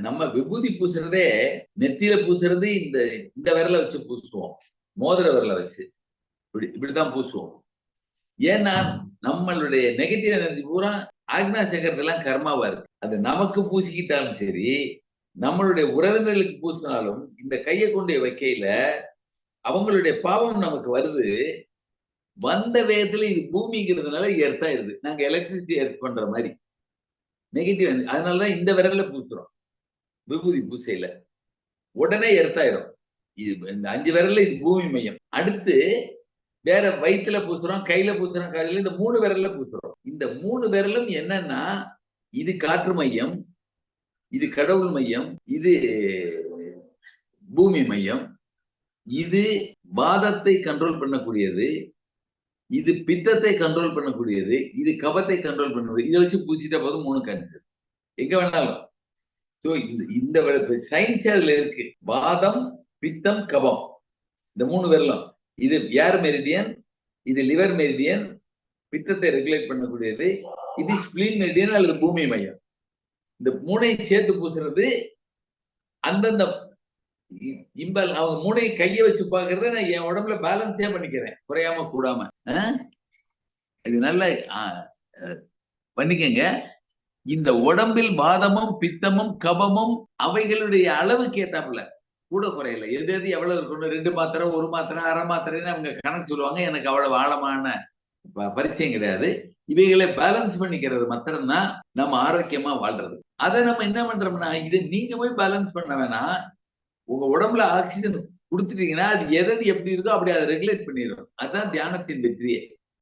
நம்ம விபூதி பூசுறதே நெத்தியில பூசுறது இந்த இந்த விரல வச்சு பூசுவோம். மோதிர விரல வச்சு. இப்படி இப்படிதான் பூசுவோம். ஏன்னா நம்மளுடைய நெகட்டிவ் எனர்ஜி பூரா ஆக்னா சக்கரத்தெல்லாம் கர்மாவா இருக்கு. அது நமக்கு பூசிக்கிட்டாலும் சரி நம்மளுடைய உறவினர்களுக்கு பூசினாலும் இந்த கையை கொண்டு வைக்கையில அவங்களுடைய பாவம் நமக்கு வருது. வந்த வேகத்துல இது பூமிங்கிறதுனால எர்த் ஆயிருது நாங்க எலக்ட்ரிசிட்டி எர்த் பண்ற மாதிரி. நெகட்டிவ் அதனாலதான் இந்த விரல்ல பூசுறோம். விபூதி பூசையில உடனே எர்த்தாயிரும் இது இந்த அஞ்சு விரல்ல இது பூமி மையம். அடுத்து வேற வயிற்றுல பூசுறோம் கையில பூசுறோம் காலையில இந்த மூணு விரல்ல பூசுறோம். இந்த மூணு விரலும் என்னன்னா இது காற்று மையம் இது கடவுள் மையம் இது பூமி மையம் இது வாதத்தை கண்ட்ரோல் பண்ணக்கூடியது இது பித்தத்தை கண்ட்ரோல் பண்ணக்கூடியது இது கபத்தை கண்ட்ரோல் பண்ணக்கூடியது. இதை வச்சு பூசிட்ட போதும் மூணு கணக்கு எங்க வேணாலும். சோ இந்த இந்த சயின்ஸ் அதுல இருக்கு. வாதம் பித்தம் கபம். இந்த மூணு விரலும். இது ஏர் மெரிடியன் இது லிவர் மெரிடியன் பித்தத்தை ரெகுலேட் பண்ணக்கூடியது. இது ஸ்பிளீன் மெரிடியன் அல்லது பூமி மையம். இந்த மூனை சேர்த்து பூசுறது அந்தந்த இம்பல் அவங்க மூனை கையை வச்சு பாக்குறத நான் என் உடம்புல பேலன்ஸே பண்ணிக்கிறேன். குறையாம கூடாம. இது நல்ல பண்ணிக்கங்க. இந்த உடம்பில் வாதமும் பித்தமும் கபமும் அவைகளுடைய அளவு கேட்டாப்புல கூட குறையில. எது எது எவ்வளவு இருக்கணும் ரெண்டு மாத்திரை ஒரு மாத்திரை அரை மாத்திரைன்னு அவங்க கணக்கு சொல்லுவாங்க. எனக்கு அவ்வளவு ஆழமான பரிச்சயம் கிடையாது. இவைகளை பேலன்ஸ் பண்ணிக்கிறது மாத்திரம்தான் நம்ம ஆரோக்கியமா வாழ்றது. அதை நம்ம என்ன பண்றோம்னா இதை நீங்க போய் பேலன்ஸ் பண்ண வேணாம் உங்க உடம்புல ஆக்சிஜன் கொடுத்துட்டீங்கன்னா அது எதது எப்படி இருக்கோ அப்படி அதை ரெகுலேட் பண்ணிடும் அதுதான் தியானத்தின் வெற்றியே.